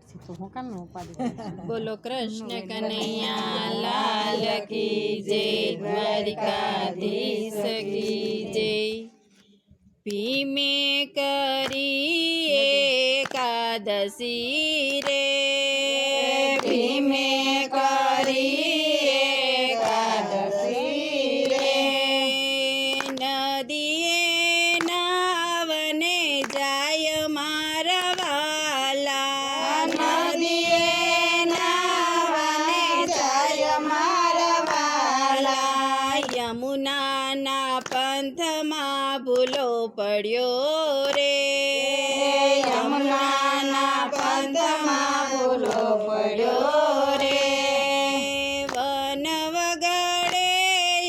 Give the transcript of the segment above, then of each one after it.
પછી તો હું કામ ઉપાડી બોલો કૃષ્ણ કનૈયા લાલ કી જય દ્વારિકાધીશ કી જય ભીમે કરી એકાદશી ભૂલો પડ્યો રે. યમુનાના પંથમાં ભૂલો પડ્યો રે. વન વગડે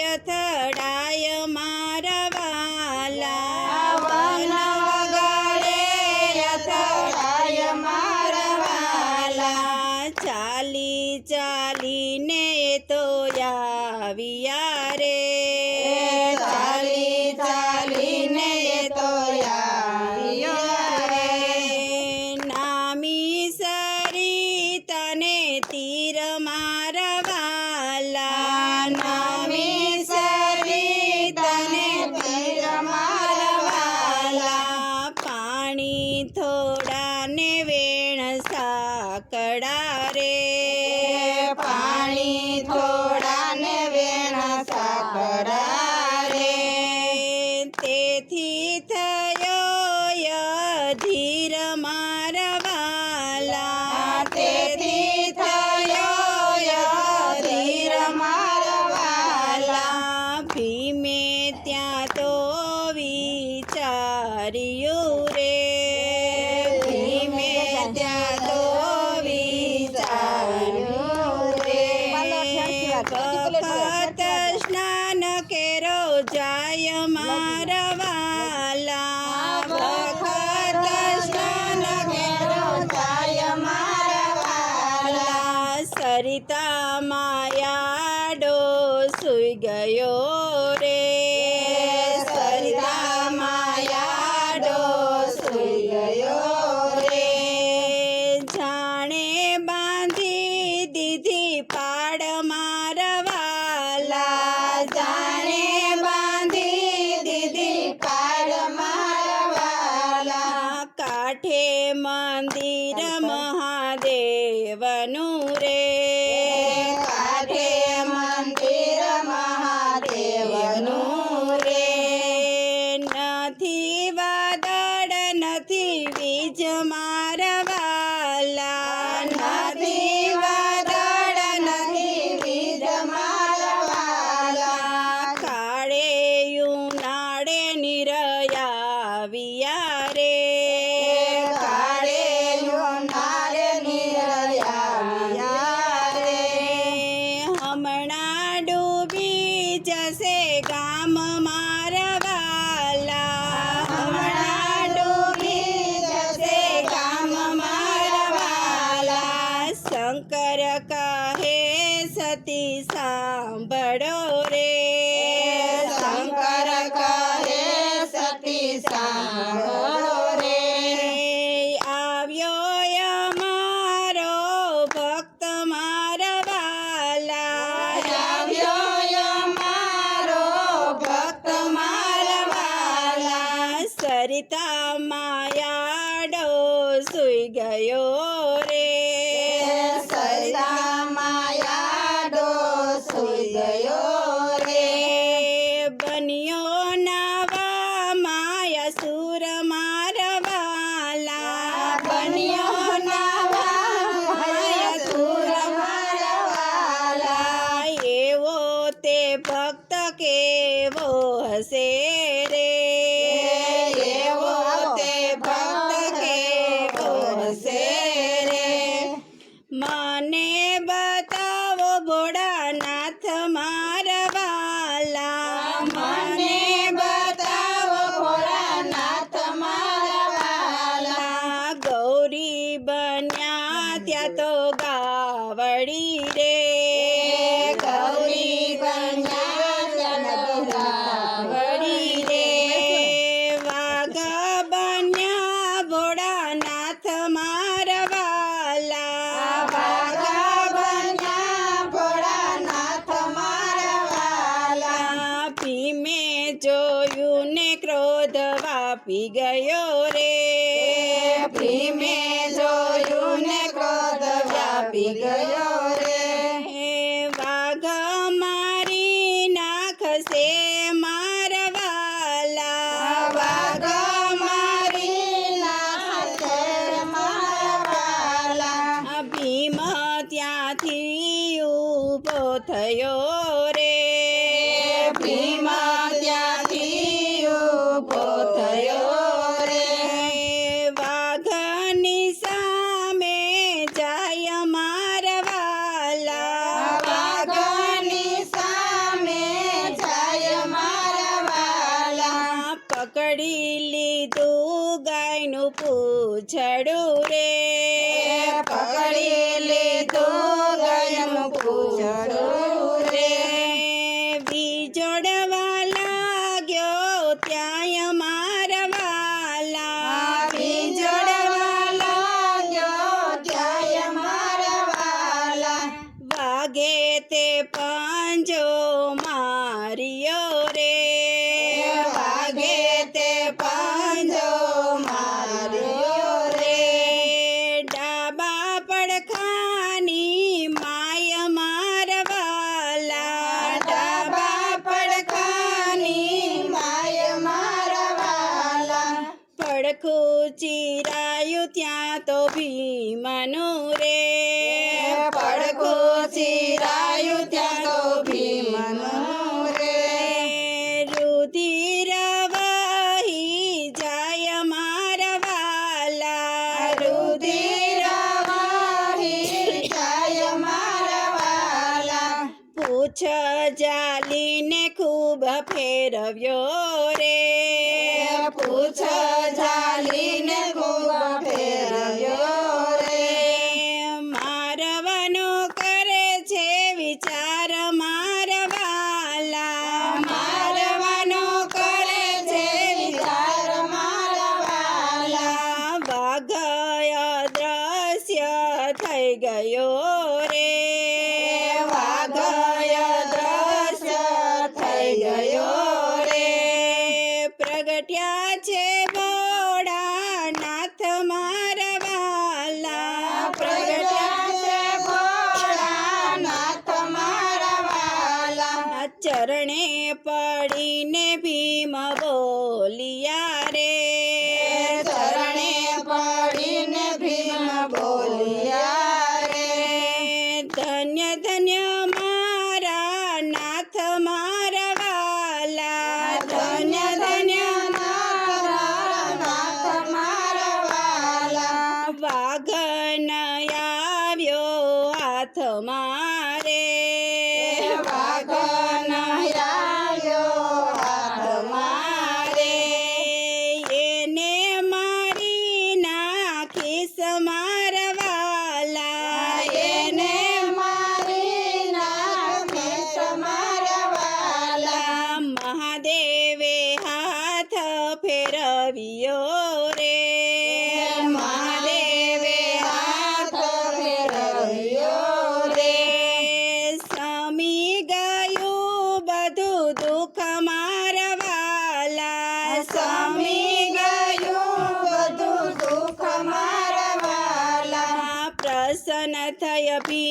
યથડાય મારા વાલા. વન વગડે યથડાય મારા વાલા. ચાલી ચાલીને તો સ્નાન કેરો જાય મારા দূরে શંકર કહે સતી સાંભળો રે. શંકર કહે સતી સાંભળો રે. આવ્યો અમારો ભક્ત મારવાલા. આવ્યો અમારો ભક્ત મારવાલા. સરિતા માયાડો સુઈ ગયો Mom. વ્યાપી ગયો રે. ભીમે જોયું ને ક્રોધ વ્યાપી ગયો રે. વાઘ મારી નાખશે મારવાલા. વાઘ મારી નાખશે મારવાલા. ભીમ ત્યાંથી ઊભો થયો રે. પકડી લીધું ગાયનું પૂછડું રે. પકડી લીધું ગાયનું પૂછડું રે. બીજોડવા લાગ્યો ત્યાં મારવાલા બીજોડવા લાગ્યો ત્યાં મારવાલા વાગે તે પંજો પૂછ જાલીને ખૂબ ફેરવ્યો રે. પૂછ જાલીને ખૂબ ફેરવ્યો રે. મારવાનું કરે છે વિચાર. પ્રગટ્યા છે બોડા નાથ મારવાલા. પ્રગટ્યા છે બોડા નાથ મારવાલા ચરણે પડીને ભીમ બોલિયા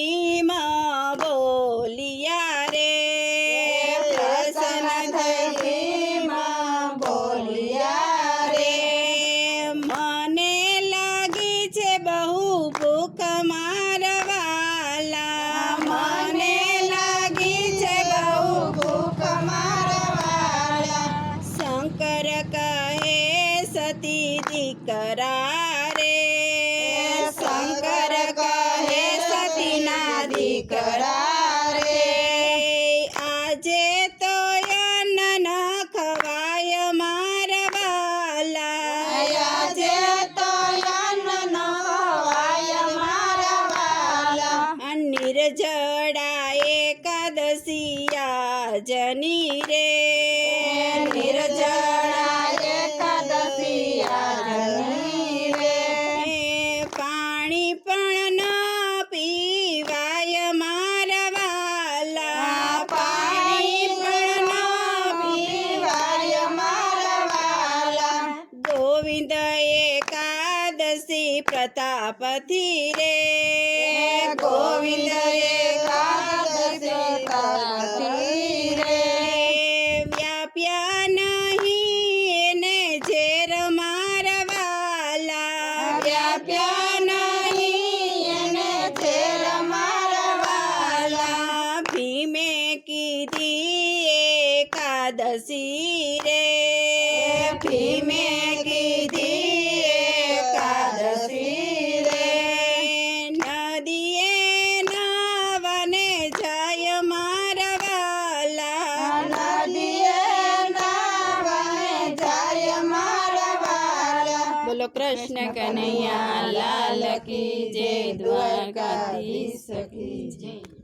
ભીમ બોલિયા રે પ્રસન્ન થય ભીમ બોલિયા રે મને લાગી છે બહુ ભૂખ મારવાલા મને લાગી છે બહુ ભૂખ મારવાલા શંકર કહે સતી દીકરા નિર્જળા એકાદશિયા જની રે. નિર્જળા એકાદશિયા જની પીવાય મારા પાણી પણ ન પીવાય મારા પ્રતાપથી રે. ગોવિંદ એકાદશી વ્યાપ્યા નહીં એને ઝેર મારવાલા વ્યાપ્યા કૃષ્ણ કનૈયા લાલ કી જય દ્વારકાધીશ કી જય.